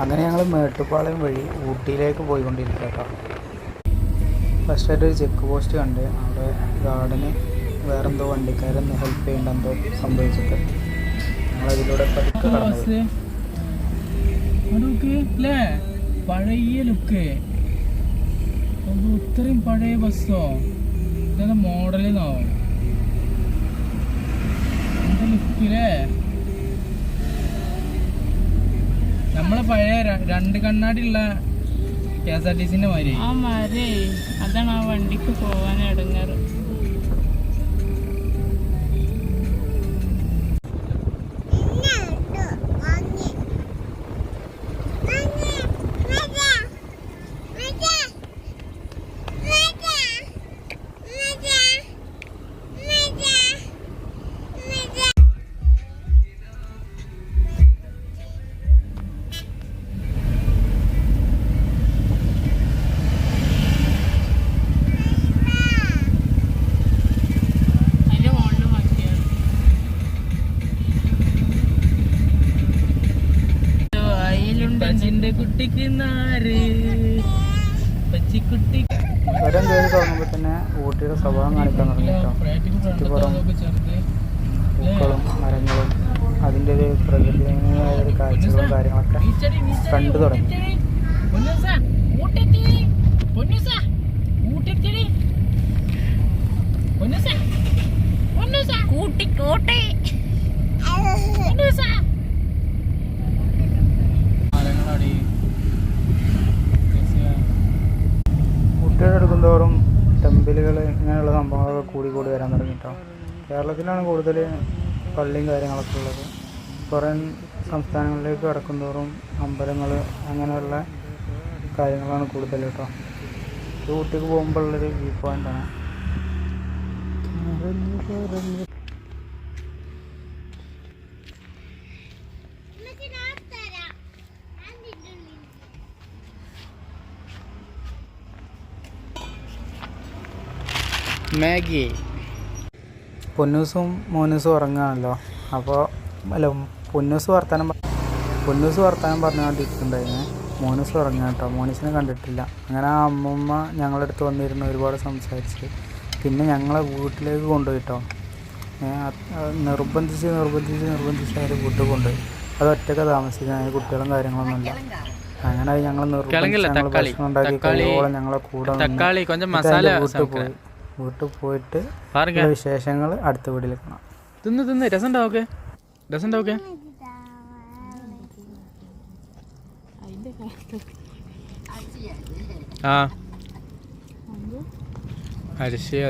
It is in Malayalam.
അങ്ങനെ ഞങ്ങൾ മേട്ടുപ്പാളയം വഴി ഊട്ടിയിലേക്ക് പോയിക്കൊണ്ടിരിക്കുക കേട്ടോ. ഫസ്റ്റായിട്ട് ഒരു ചെക്ക് പോസ്റ്റ് കണ്ട്. അവിടെ ഗാർഡന് വേറെന്തോ വണ്ടിക്കാരൊന്ന് ഹെൽപ്പ് ചെയ്യേണ്ട എന്തോ സംഭവിച്ചിട്ട് ഞങ്ങളതിലൂടെ പതുക്കെ കടന്നു പഴയ ലുക്ക് ഇത്രയും പഴയ ബസ്സോ? ഇതൊക്കെ മോഡലിന്നോ എന്താ ലുക്കില്ലേ നമ്മളെ പഴയ രണ്ട് കണ്ണാടിയുള്ള കെ എസ് ആർ ടി സിന്റെ മാതിരി. ആ അതാണ് ആ വണ്ടിക്ക് പോവാൻ ഇടങ്ങാറ്. കുട്ടിക്ക് നാര്. പച്ചിക്കുട്ടി. ചുരം കയറി തുടങ്ങുമ്പോൾ തന്നെ ഊട്ടിയുടെ സ്വഭാവം കാണിക്കാൻ തുടങ്ങിട്ടോ ചുറ്റുപുറം പൂക്കളും മരങ്ങളും അതിന്റെ ഒരു പ്രകൃതിയായ ഒരു കാഴ്ചകളും കാര്യങ്ങളൊക്കെ കണ്ടു തുടങ്ങി. കൂട്ടി കൂട്ടി അടുക്കുന്തോറും ടെമ്പിളുകൾ ഇങ്ങനെയുള്ള സംഭവങ്ങളൊക്കെ കൂടി കൂടി വരാൻ തുടങ്ങിയിട്ടോ കേരളത്തിലാണ് കൂടുതൽ പള്ളിയും കാര്യങ്ങളൊക്കെ ഉള്ളത്. പുറം സംസ്ഥാനങ്ങളിലേക്ക് കടക്കുന്തോറും അമ്പലങ്ങൾ അങ്ങനെയുള്ള കാര്യങ്ങളാണ് കൂടുതൽ കേട്ടോ ഊട്ടിക്ക് പോകുമ്പോഴുള്ളൊരു വ്യൂ പോയിന്റാണ് മാഗി. പൊന്നൂസും മോനൂസും ഉറങ്ങുകയാണല്ലോ അപ്പോൾ അല്ല പൊന്നൂസ് വർത്താനം പൊന്നൂസ് വർത്താനം പറഞ്ഞുകൊണ്ടിരിക്കുന്നുണ്ടായിരുന്നു മോനൂസ് ഉറങ്ങുക കേട്ടോ. മോനൂസിനെ കണ്ടിട്ടില്ല. അങ്ങനെ ആ അമ്മമ്മ ഞങ്ങളുടെ അടുത്ത് വന്നിരുന്നു ഒരുപാട് സംസാരിച്ച്. പിന്നെ ഞങ്ങളെ വീട്ടിലേക്ക് കൊണ്ടുപോയി കേട്ടോ നിർബന്ധിച്ച് നിർബന്ധിച്ച് നിർബന്ധിച്ച് അവർ വീട്ടിൽ കൊണ്ടുപോയി. അത് ഒറ്റയ്ക്ക് താമസിക്കാൻ അതിന് കുട്ടികളും കാര്യങ്ങളൊന്നും ഇല്ല. അങ്ങനെ ഞങ്ങൾ നിർബന്ധിച്ച് ഞങ്ങൾ. ഭക്ഷണം ഉണ്ടാക്കി കഴിയുമ്പോൾ ഞങ്ങളെ കൂടെ വീട്ടിൽ പോയി. വീട്ടിൽ പോയിട്ട് വിശേഷങ്ങൾ അടുത്ത വീട്ടിൽ കാണാം. തിന്ന് തിന്ന്. രസം ഉണ്ടാവൊക്കെ രസം ഉണ്ടാവൊക്കെ ആ അരിശിയാ